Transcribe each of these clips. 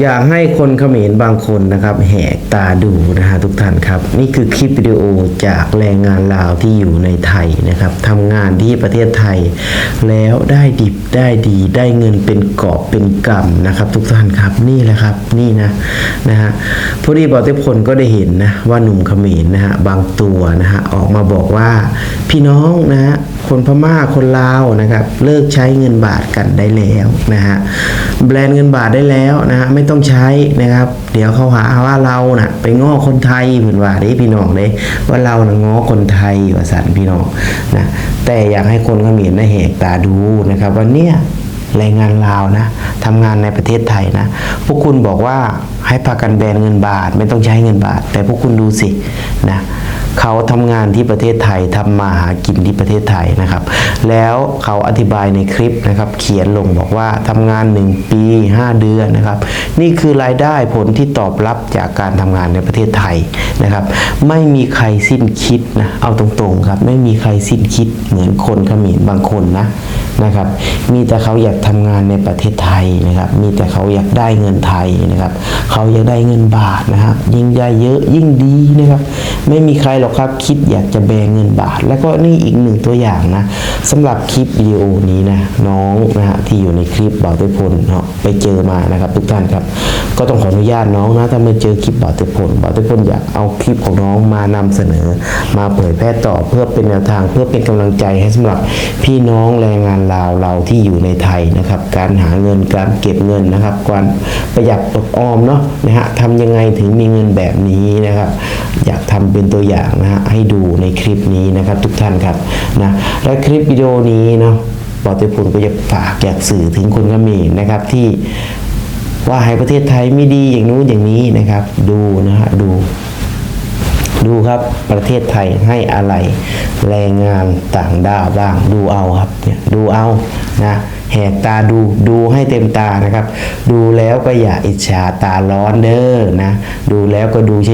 อยากให้คนเขมรบางคนนะครับแหกตาดูนะฮะทุกท่านครับ นี่คือคลิปวิดีโอจากแรงงานลาวที่อยู่ในไทยนะครับทำงานที่ประเทศไทย แล้วได้ดิบได้ดีได้เงินเป็นกอบเป็นกำนะครับ ทุกท่านครับนี่แหละครับนี่นะนะฮะพอดีบอเตพลก็ได้เห็นนะว่าหนุ่มเขมรนะฮะบางตัวนะฮะออกมาบอกว่าพี่น้องนะฮะคนพม่าคนลาวนะครับเลิกใช้เงินบาทกันได้แล้วนะฮะแบรนด์เงินบาทได้แล้วนะฮะไม่ต้องใช้นะครับ เดี๋ยวเขาหาว่าเรานะ่ะไปง้อคนไทยเหมือนว่าเด้พี่น้องเด้ว่าเรานะ่ะง้อคนไทยว่าสันพี่น้องนะแต่อยากให้คนเขมรนะแหกตาดูนะครับว่าเนี่ย แรงงานลาวนะทำงานในประเทศไทยนะ พวกคุณบอกว่าให้พากันแบนเงินบาท ไม่ต้องใช้เงินบาท แต่พวกคุณดูสินะเขาทำงานที่ประเทศไทยทำมาหากินที่ประเทศไทยนะครับ แล้วเขาอธิบายในคลิปนะครับ เขียนลงบอกว่าทำงาน 1 ปี 5 เดือนนะครับ นี่คือรายได้ผลที่ตอบรับจากการทำงานในประเทศไทยนะครับ ไม่มีใครสิ้นคิดนะเอาตรงๆครับ ไม่มีใครสิ้นคิดเหมือนคนขมรบางคนนะ นะครับ มีแต่เขาอยากทำงานในประเทศไทยนะครับ มีแต่เขาอยากได้เงินไทยนะครับ เขาอยากได้เงินบาทนะครับ ยิ่งได้เยอะยิ่งดีนะครับ ไม่มีใครหรอกครับคิดอยากจะแบ่งเงินบาท แล้วก็นี่อีกหนึ่งตัวอย่างนะสำหรับคลิปวิดีโอนี้นะน้องนะฮะที่อยู่ในคลิปบ่าวเตยพลเนาะไปเจอมานะครับ ทุกท่านครับ ก็ต้องขออนุญาตน้องนะถ้าไม่เจอคลิปบ่าวเตยพลบ่าวเตยพลอยากเอาคลิปของน้องมานำเสนอ มาเผยแพร่ต่อเพื่อเป็นแนวทางเพื่อเป็นกำลังใจให้สำหรับพี่น้องแรงงานลาวเราที่อยู่ในไทยนะครับ การหาเงินการเก็บเงินนะครับการประหยัดอดออมเนาะนะฮะทำยังไงถึงมีเงินแบบนี้นะครับ อยากทำเป็นตัวอย่างนะฮะให้ดูในคลิปนี้นะครับทุกท่านครับนะและคลิปวิดีโอนี้เนาะบอติพุนก็จะฝากอยากสื่อถึงคนเขมรนะครับที่ว่าให้ประเทศไทยไม่ดีอย่างนู้นอย่างนี้นะครับ ดูนะฮะดู ดูครับประเทศไทยให้อะไรแรงงานต่างด้าวบ้างดูเอาครับเนี่ยดูเอานะแหกตาดูดูให้เต็มตานะครับ ดูแล้วก็อย่าอิจฉาตาร้อนเด้อนะดูแล้วก็ดูเฉ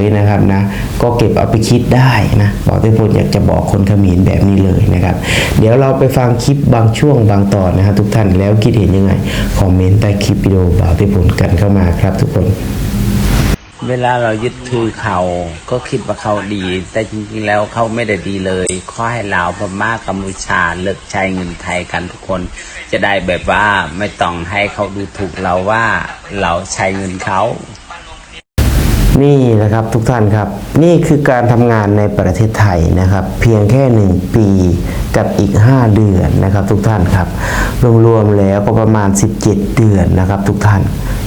ยๆนะครับนะก็เก็บเอาไปคิดได้นะบอกที่พลอยากจะบอกคนขมรแบบนี้เลยนะครับ เดี๋ยวเราไปฟังคลิปบางช่วงบางตอนนะฮะทุกท่านแล้วคิดเห็นยังไงคอมเมนต์ใต้คลิปวิดีโอบ่าวที่พลกันเข้ามาครับทุกคน เวลาเรายึดถือเขาก็คิดว่าเขาดี แต่จริงๆแล้วเขาไม่ได้ดีเลยขอให้ลาวพม่ากัมพูชาเลิกใช้เงินไทยกันทุกคน จะได้แบบว่าไม่ต้องให้เขาดูถูกเราว่าเราใช้เงินเขา นี่นะครับทุกท่านครับ นี่คือการทำงานในประเทศไทยนะครับ เพียงแค่หนึ่งปีกับอีก 5 เดือนนะครับทุกท่านครับ รวมๆแล้วก็ประมาณ 17 เดือนนะครับทุกท่าน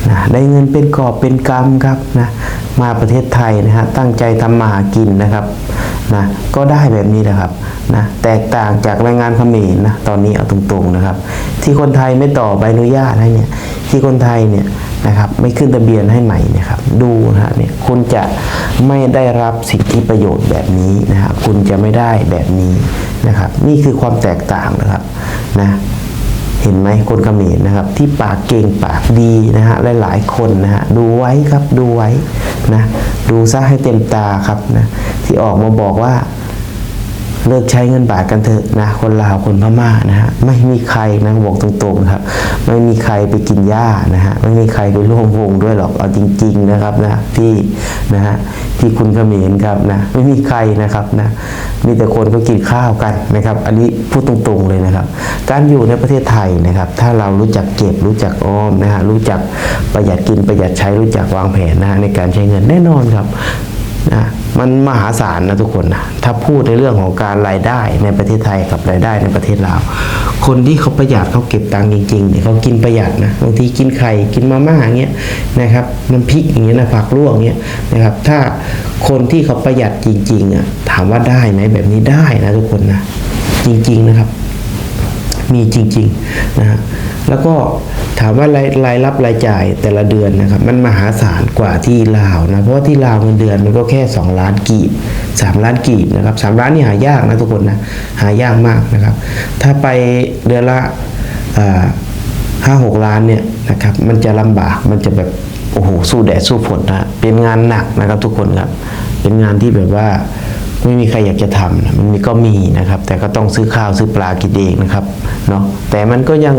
นะได้เงินเป็นกอบเป็นกำครับนะมาประเทศไทยนะฮะตั้งใจทำมาหากินนะครับนะก็ได้แบบนี้แหละครับนะแตกต่างจากแรงงานเขมรนะตอนนี้เอาตรงๆนะครับ ที่คนไทยไม่ต่อใบอนุญาตให้เนี่ยที่คนไทยเนี่ยนะครับไม่ขึ้นทะเบียนให้ใหม่เนะครับดูนะฮะเนี่ยคุณจะไม่ได้รับสิทธิประโยชน์แบบนี้นะฮะคุณจะไม่ได้แบบนี้นะครับ นี่คือความแตกต่างนะครับนะเห็นไหมคนเขมรนะครับ ที่ปากเก่งปากดีนะฮะหลายๆคนนะฮะดูไว้ครับดูไว้นะดูซะให้เต็มตาครับนะที่ออกมาบอกว่า เลิกใช้เงินบาทกันเถอะนะคนลาวคนพม่านะฮะไม่มีใครนะบอกตรงๆนะครับ ไม่มีใครไปกินหญ้านะฮะไม่มีใครไปร่วมวงด้วยหรอกเอาจริง ๆนะครับนะที่นะฮะที่คุณเขมรครับนะไม่มีใครนะครับนะมีแต่คนก็กินข้าวกันนะครับ อันนี้พูดตรงๆเลยนะครับ การอยู่ในประเทศไทยนะครับ ถ้าเรารู้จักเก็บรู้จักออมนะฮะรู้จักประหยัดกินประหยัดใช้รู้จักวางแผนนะฮะในการใช้เงินแน่นอนครับนะ มันมหาศาลนะทุกคนนะถ้าพูดในเรื่องของการรายได้ในประเทศไทยกับรายได้ในประเทศลาวคนที่เขาประหยัดเขาเก็บตังค์จริงๆเนี่ยเขากินประหยัดนะบางทีกินไข่กินมาม่าอย่างเงี้ยนะครับน้ำพริกอย่างเงี้ยนะผักลวกอย่างเงี้ยนะครับถ้าคนที่เขาประหยัดจริงๆอะถามว่าได้ไหมแบบนี้ได้นะทุกคนนะจริงๆนะครับ มีจริงๆนะฮะแล้วก็ถามว่ารายรายรับรายจ่ายแต่ละเดือนนะครับมันมหาศาลกว่าที่ลาวนะเพราะว่าที่ลาวเงินเดือนมันก็แค่ 2 ล้านกีบ 3 ล้านกีบนะครับ3ล้านนี่หายากนะทุกคนนะหายากมากนะครับ ถ้าไปเดือนละห้าหกล้านเนี่ยนะครับมันจะลำบากมันจะแบบโอ้โหสู้แดดสู้ฝนนะเป็นงานหนักนะครับทุกคนครับเป็นงานที่แบบว่า ไม่มีใครอยากจะทำนะมันมีก็มีนะครับ แต่ก็ต้องซื้อข้าวซื้อปลากินเองนะครับเนาะแต่มันก็ยัง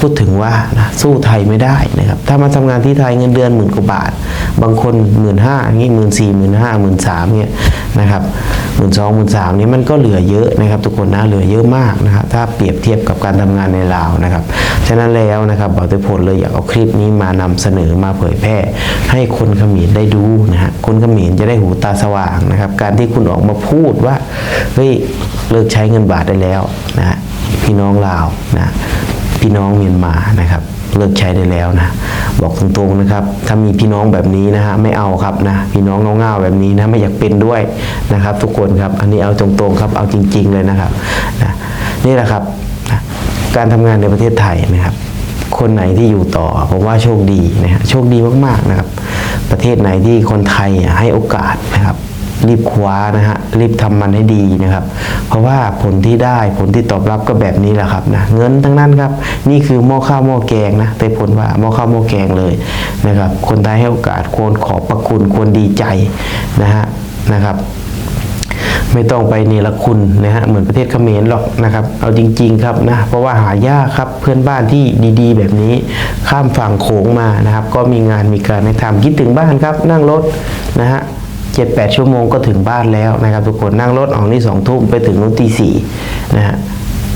พูดถึงว่านะสู้ไทยไม่ได้นะครับ ถ้ามาทำงานที่ไทยเงินเดือนหมื่นกว่าบาท บางคนหมื่นห้าอย่างนี้หมื่นสี่หมื่นห้าหมื่นสามเนี่ยนะครับหมื่นสองหมื่นสามนี่มันก็เหลือเยอะนะครับ ทุกคนนะเหลือเยอะมากนะครับถ้าเปรียบเทียบกับการทำงานในลาวนะครับฉะนั้นแล้วนะครับบอกตัวผลเลยอยากเอาคลิปนี้มานำเสนอมาเผยแพร่ ให้คนเขมรได้ดูนะฮะคนเขมรจะได้หูตาสว่างนะครับ การที่คุณออกมาพูดว่าเฮ้ยเลิกใช้เงินบาทได้แล้วนะพี่น้องลาวนะพี่น้องเมียนมานะครับเลิกใช้ได้แล้วนะ บอกตรงๆนะครับ ถ้ามีพี่น้องแบบนี้นะฮะไม่เอาครับนะพี่น้องเงาๆแบบนี้นะไม่อยากเป็นด้วยนะครับ ทุกคนครับอันนี้เอาตรงๆครับเอาจริง ๆเลยนะครับนะนี่แหละครับนะการทำงานในประเทศไทยนะครับ คนไหนที่อยู่ต่อผมว่าโชคดีนะฮะโชคดีมากๆนะครับ ประเทศไหนที่คนไทยให้โอกาสนะครับ รีบคว้านะฮะรีบทำมันให้ดีนะครับ เพราะว่าผลที่ได้ผลที่ตอบรับก็แบบนี้แหละครับนะเงินทั้งนั้นครับนี่คือหม้อข้าวหม้อแกงนะแต่ผลว่าหม้อข้าวหม้อแกงเลยนะครับ คนไทยให้โอกาสควรขอบพระคุณควรดีใจนะฮะนะครับไม่ต้องไปเนรคุณนะฮะเหมือนประเทศเขมรหรอกนะครับ เอาจริง ๆ ครับนะเพราะว่าหายากครับเพื่อนบ้านที่ดีๆ แบบนี้ข้ามฝั่งโขงมานะครับ ก็มีงานมีการให้ทำคิดถึงบ้านครับ นั่งรถนะฮะ เจ็ดแปดชั่วโมงก็ถึงบ้านแล้วนะครับทุกคนนั่งรถออกนี่สองทุ่มไปถึงนู้นตีสี่นะฮะ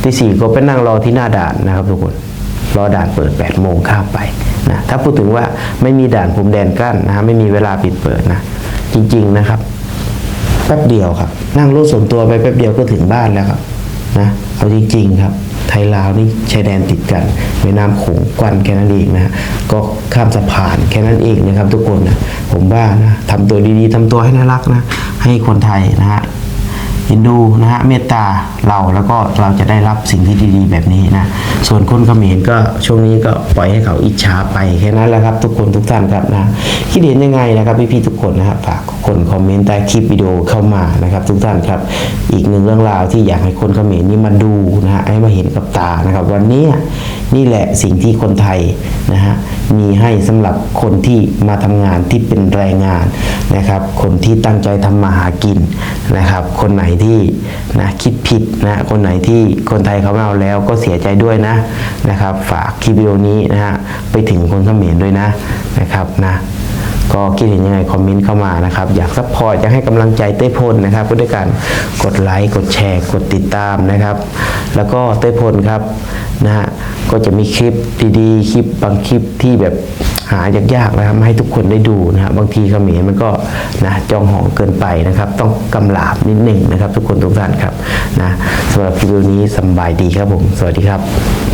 ตีสี่ก็ไปนั่งรอที่หน้าด่านนะครับทุกคนรอด่านเปิด 8 โมงข้ามไปนะถ้าพูดถึงว่าไม่มีด่านพรมแดนกั้นนะฮะไม่มีเวลาปิดเปิดนะจริง ๆนะครับ แป๊บเดียวครับ นั่งรถส่วนตัวไปแป๊บเดียวก็ถึงบ้านแล้วครับนะเอาจริง ๆ ครับ ยลาวนี่ชายแดนติดกันแม่น้ำโขงกวันแค่นั้นเองนะฮะก็ข้ามสะพานแค่นั้นเองนะครับทุกคนนะผมว่านะทำตัวดีๆทำตัวให้น่ารักนะให้คนไทยนะฮะ เห็นดูนะฮะเมตตาเราแล้วก็เราจะได้รับสิ่งที่ดีๆ แบบนี้นะส่วนคนเขมรก็ช่วงนี้ก็ปล่อยให้เขาอิจฉาไปแค่นั้นแหละครับ ทุกคนทุกท่านครับนะคิดเห็นยังไงนะครับพี่ๆทุกคนนะครับฝากคนคอมเมนต์ใต้คลิปวิดีโอเข้ามานะครับ ทุกท่านครับ อีกหนึ่งเรื่องราวที่อยากให้คนเขมรนี่มาดูนะฮะให้มาเห็นกับตานะครับ วันนี้นี่แหละสิ่งที่คนไทยนะฮะ มีให้สำหรับคนที่มาทำงานที่เป็นแรงงานนะครับ คนที่ตั้งใจทำมาหากินนะครับ คนไหนที่นะคิดผิดนะคนไหนที่คนไทยเขาไม่เอาแล้วก็เสียใจด้วยนะนะครับ ฝากคลิปวิดีโอนี้นะฮะไปถึงคนเขมรด้วยนะนะครับนะ ก็คิดเห็นยังไงคอมเมนต์เข้ามานะครับ อยากซัพพอร์ตอยากให้กำลังใจเต้พลนะครับก็ด้วยการกดไลค์กดแชร์ กดติดตามนะครับ แล้วก็เต้พลครับนะฮะก็จะมีคลิปดีๆ คลิปบางคลิปที่แบบหายากๆนะครับให้ทุกคนได้ดูนะฮะบางทีเขมรมันก็นะจองหองเกินไปนะครับ ต้องกำลาบนิดหนึ่งนะครับ ทุกคนทุกท่านครับนะสำหรับวิดีโอนี้สบายดีครับผม สวัสดีครับ